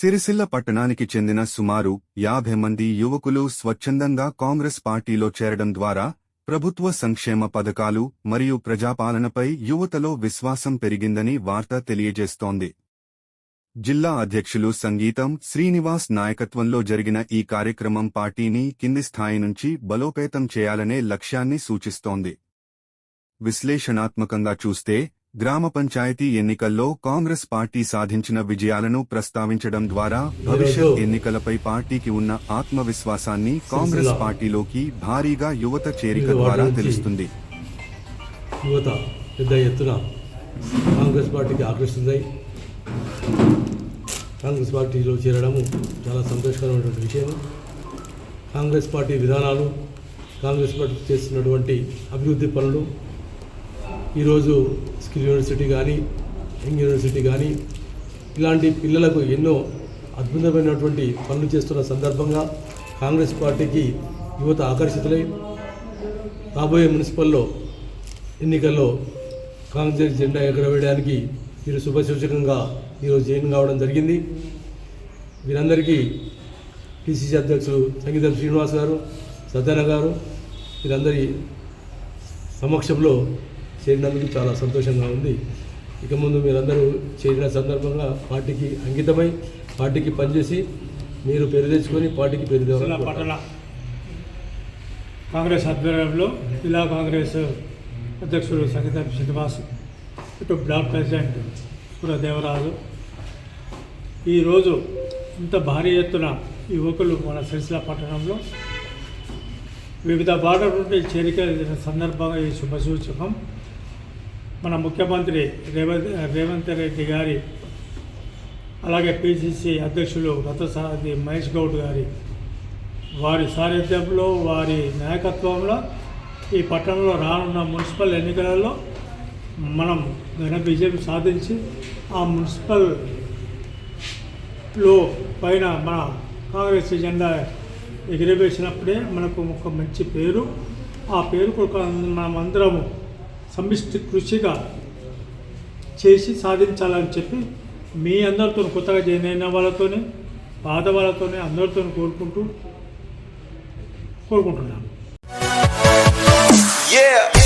సిరిసిల్ల పట్టణానికి చెందిన సుమారు యాభై మంది యువకులు స్వచ్ఛందంగా కాంగ్రెస్ పార్టీలో చేరడం ద్వారా ప్రభుత్వ సంక్షేమ పథకాలు మరియు ప్రజాపాలనపై యువతలో విశ్వాసం పెరిగిందని వార్త తెలియజేస్తోంది. జిల్లా అధ్యక్షులు సంగీతం శ్రీనివాస్ నాయకత్వంలో జరిగిన ఈ కార్యక్రమం పార్టీని కింది స్థాయి నుంచి బలోపేతం చేయాలనే లక్ష్యాన్ని సూచిస్తోంది. విశ్లేషణాత్మకంగా చూస్తే గ్రామ పంచాయతీ ఎన్నికల్లో కాంగ్రెస్ పార్టీ సాధించిన విజయాలను ప్రస్తావించడం ద్వారా భవిష్యత్ ఎన్నికలపై పార్టీకి ఉన్న ఆత్మవిశ్వాసాన్ని కాంగ్రెస్ పార్టీలోకి భారీగా యువత చేరిక ద్వారా తెలుస్తుంది. యువత పెద్ద ఎత్తున కాంగ్రెస్ పార్టీకి ఆకర్షిస్తున్నాయి కాంగ్రెస్ పార్టీలో చేరడము చాలా సంతోషకరమైనటువంటి విషయం కాంగ్రెస్ పార్టీ విధానాలు కాంగ్రెస్ పార్టీ చేస్తున్నటువంటి అభివృద్ధి పనులు ఈరోజు స్కిల్ యూనివర్సిటీ కానీ యంగ్ యూనివర్సిటీ కానీ ఇలాంటి పిల్లలకు ఎన్నో అద్భుతమైనటువంటి పనులు చేస్తున్న సందర్భంగా కాంగ్రెస్ పార్టీకి యువత ఆకర్షితులై రాబోయే మున్సిపల్లో ఎన్నికల్లో కాంగ్రెస్ జెండా ఎగరవేయడానికి వీరు శుభసూచకంగా ఈరోజు జాయిన్ కావడం జరిగింది. వీరందరికీ పిసిసి అధ్యక్షులు సంగీతం శ్రీనివాస్ గారు సద్దన గారు వీరందరి సమక్షంలో చేరినందుకు చాలా సంతోషంగా ఉంది. ఇక ముందు మీరందరూ చేరిన సందర్భంగా పార్టీకి అంకితమై పార్టీకి పనిచేసి మీరు పేరు తెచ్చుకొని పార్టీకి పేరు పట్టణ కాంగ్రెస్ ఆధ్వర్యంలో జిల్లా కాంగ్రెస్ అధ్యక్షుడు సంగీత శ్రీనివాస్ ఇటు బ్లాక్ ప్రెసిడెంట్ సుర దేవరాజు. ఈరోజు ఇంత భారీ ఎత్తున యువకులు మన సిరిసిల్ల పట్టణంలో వివిధ బార్డర్ నుండి చేరిక సందర్భంగా ఈ శుభసూచకం. మన ముఖ్యమంత్రి రేవంత్ రేవంత్ రెడ్డి గారి అలాగే పిసిసి అధ్యక్షులు రథసారథి మహేష్ గౌడ్ గారి వారి సారథ్యంలో వారి నాయకత్వంలో ఈ పట్టణంలో రానున్న మున్సిపల్ ఎన్నికలలో మనం ఘన విజయం సాధించి ఆ మున్సిపల్లో పైన మన కాంగ్రెస్ జెండా ఎగిరవేసినప్పుడే మనకు ఒక మంచి పేరు. ఆ పేరు మనం అందరము సమిష్టి కృషిగా చేసి సాధించాలని చెప్పి మీ అందరితో కొత్తగా జాయిన్ అయిన వాళ్ళతోనే పాత వాళ్ళతోనే అందరితో కోరుకుంటూ కోరుకుంటున్నాను Yeah.